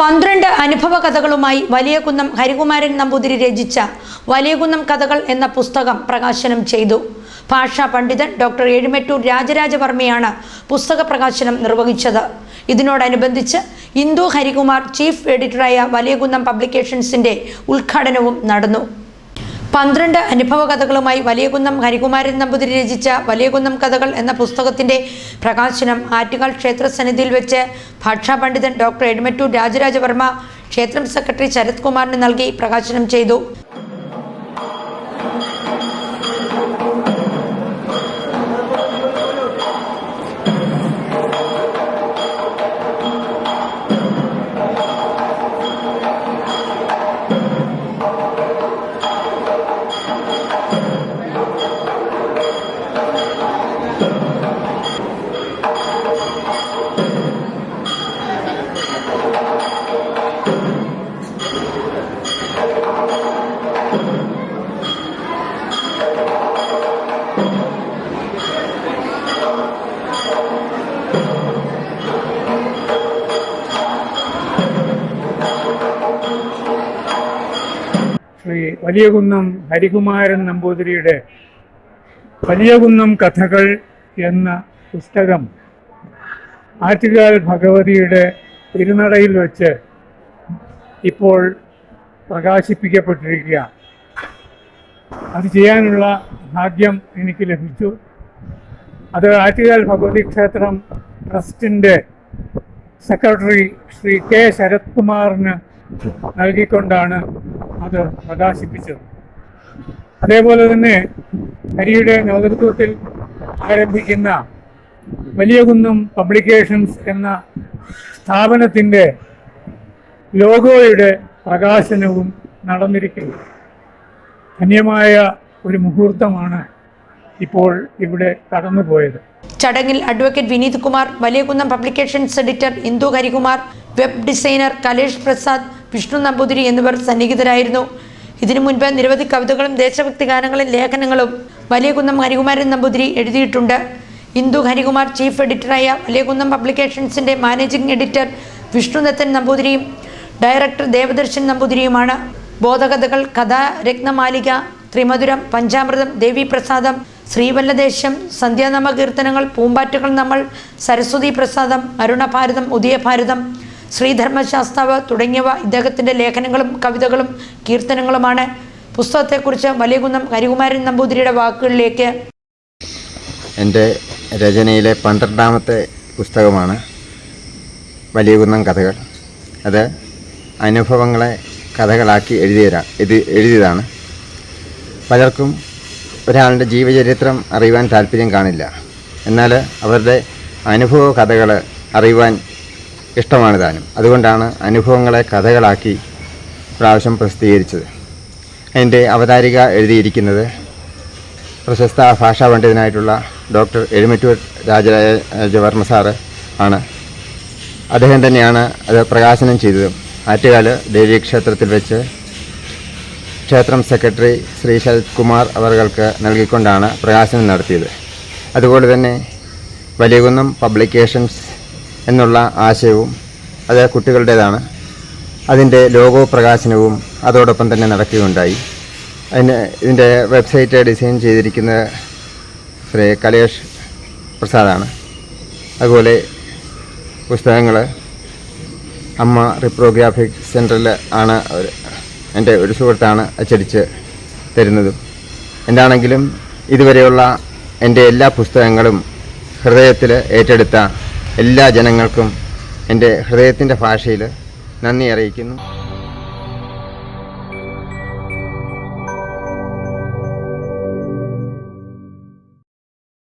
പന്ത്രണ്ട് അനുഭവ കഥകളുമായി വലിയകുന്നം ഹരികുമാരൻ നമ്പൂതിരി രചിച്ച വലിയകുന്നം കഥകൾ എന്ന പുസ്തകം പ്രകാശനം ചെയ്തു. ഭാഷാ പണ്ഡിതൻ ഡോക്ടർ എഴുമറ്റൂർ രാജരാജവർമ്മയാണ് പുസ്തക പ്രകാശനം നിർവഹിച്ചത്. ഇതിനോടനുബന്ധിച്ച് ഇന്ദു ഹരികുമാർ ചീഫ് എഡിറ്ററായ വലിയകുന്നം പബ്ലിക്കേഷൻസിന്റെ ഉദ്ഘാടനവും നടന്നു. പന്ത്രണ്ട് അനുഭവ കഥകളുമായി വലിയകുന്നം ഹരികുമാരൻ നമ്പൂതിരി രചിച്ച വലിയകുന്നം കഥകൾ എന്ന പുസ്തകത്തിന്റെ പ്രകാശനം ആറ്റുകാൽ ക്ഷേത്ര സന്നിധിയിൽ വെച്ച് ഭാഷാ പണ്ഡിതൻ ഡോക്ടർ എഡ്മറ്റു രാജരാജവർമ്മ ക്ഷേത്രം സെക്രട്ടറി ശരത് കുമാറിന് നൽകി പ്രകാശനം ചെയ്തു. വലിയകുന്നം ഹരികുമാരൻ നമ്പൂതിരിയുടെ വലിയകുന്നം കഥകൾ എന്ന പുസ്തകം ആറ്റുകാൽ ഭഗവതിയുടെ തിരുനടയിൽ വെച്ച് ഇപ്പോൾ പ്രകാശിപ്പിക്കപ്പെട്ടിരിക്കുക. അത് ചെയ്യാനുള്ള ഭാഗ്യം എനിക്ക് ലഭിച്ചു. അത് ആറ്റുകാൽ ഭഗവതി ക്ഷേത്രം ട്രസ്റ്റിന്റെ സെക്രട്ടറി ശ്രീ കെ ശരത്കുമാറിന് നൽകിക്കൊണ്ടാണ് അത് പ്രകാശിപ്പിച്ചത്. അതേപോലെ തന്നെ ഹരിയുടെ നേതൃത്വത്തിൽ ആരംഭിക്കുന്ന വലിയകുന്നം പബ്ലിക്കേഷൻസ് എന്ന സ്ഥാപനത്തിന്റെ ലോഗോയുടെ പ്രകാശനവും നടന്നിരിക്കുന്നു. ധന്യമായ ഒരു മുഹൂർത്തമാണ് ഇപ്പോൾ ഇവിടെ കടന്നുപോയത്. ചടങ്ങിൽ advocate Vineeth Kumar Valiyakunnam publications editor Indu Harikumar web designer Kalesh Prasad Vishnu Namboothiri എന്നിവർ സന്നിഹിതരായിരുന്നു. ഇതിനു മുൻപ് നിരവധി കവിതകളും ദേശഭക്തി ഗാനങ്ങളും ലേഖനങ്ങളും വലിയകുന്നം ഹരികുമാരൻ നമ്പൂതിരി എഴുതിയിട്ടുണ്ട്. ഇന്ദു ഹരികുമാർ ചീഫ് എഡിറ്ററായ വലിയകുന്നം പബ്ലിക്കേഷൻസിന്റെ മാനേജിംഗ് എഡിറ്റർ വിഷ്ണുദത്തൻ നമ്പൂതിരിയും ഡയറക്ടർ ദേവദർശൻ നമ്പൂതിരിയുമാണ്. ബോധകഥകൾ കഥാരത്നമാലിക ത്രിമധുരം പഞ്ചാമൃതം ദേവീപ്രസാദം ശ്രീവല്ലദേശം സന്ധ്യാനാമ കീർത്തനങ്ങൾ പൂമ്പാറ്റുകൾ നമ്മൾ സരസ്വതി പ്രസാദം അരുണഭാരതം ഉദയഭാരതം ശ്രീധർമ്മശാസ്താവ് തുടങ്ങിയവ ഇദ്ദേഹത്തിന്റെ ലേഖനങ്ങളും കവിതകളും കീർത്തനങ്ങളുമാണ്. പുസ്തകത്തെക്കുറിച്ച് വലിയകുന്നം ഹരികുമാരൻ നമ്പൂതിരിയുടെ വാക്കുകളിലേക്ക് എന്റെ രചനയിലെ പന്ത്രണ്ടാമത്തെ പുസ്തകമാണ് വലിയകുന്നം കഥകൾ. അത് അനുഭവങ്ങളെ കഥകളാക്കി എഴുതിയതാ ഇത് എഴുതിയതാണ്. പലർക്കും ഒരാളുടെ ജീവചരിത്രം അറിയുവാൻ താല്പര്യം കാണില്ല. എന്നാൽ അവരുടെ അനുഭവ കഥകൾ അറിയുവാൻ ഇഷ്ടമാണ് താനും അതുകൊണ്ടാണ് അനുഭവങ്ങളെ കഥകളാക്കി പ്രാവശ്യം പ്രസിദ്ധീകരിച്ചത്. അതിന്റെ അവതാരിക എഴുതിയിരിക്കുന്നത് പ്രശസ്ത ഭാഷാ പണ്ഡിതനായിട്ടുള്ള ഡോക്ടർ എഴുമറ്റൂർ രാജരാജവർമ്മ സാറ് ആണ്. അദ്ദേഹം തന്നെയാണ് അത് പ്രകാശനം ചെയ്തതും. ആറ്റുകാൽ ദേവീക്ഷേത്രത്തിൽ വെച്ച് ക്ഷേത്രം സെക്രട്ടറി ശ്രീ ശരത് കുമാർ അവർക്ക് നൽകിക്കൊണ്ടാണ് പ്രകാശനം നടത്തിയത്. അതുപോലെ തന്നെ വലിയകുന്നം പബ്ലിക്കേഷൻസ് എന്നുള്ള ആശയവും അത് കുട്ടികളുടേതാണ്. അതിന്റെ ലോഗോ പ്രകാശനവും അതോടൊപ്പം തന്നെ നടക്കുകയുണ്ടായി. അതിന് ഇതിന്റെ വെബ്സൈറ്റ് ഡിസൈൻ ചെയ്തിരിക്കുന്ന ശ്രീ കലേഷ് പ്രസാദാണ്. അതുപോലെ പുസ്തകങ്ങൾ അമ്മ റിപ്രോഗ്രാഫിക് സെന്ററിൽ ആണ് എന്റെ ഒരു സുഹൃത്താണ് അച്ചടിച്ച് തരുന്നതും. എന്താണെങ്കിലും ഇതുവരെയുള്ള എന്റെ എല്ലാ പുസ്തകങ്ങളും ഹൃദയത്തിൽ ഏറ്റെടുത്ത എല്ലാ ജനങ്ങൾക്കും എന്റെ ഹൃദയത്തിന്റെ ഭാഷയിൽ നന്ദി അറിയിക്കുന്നു.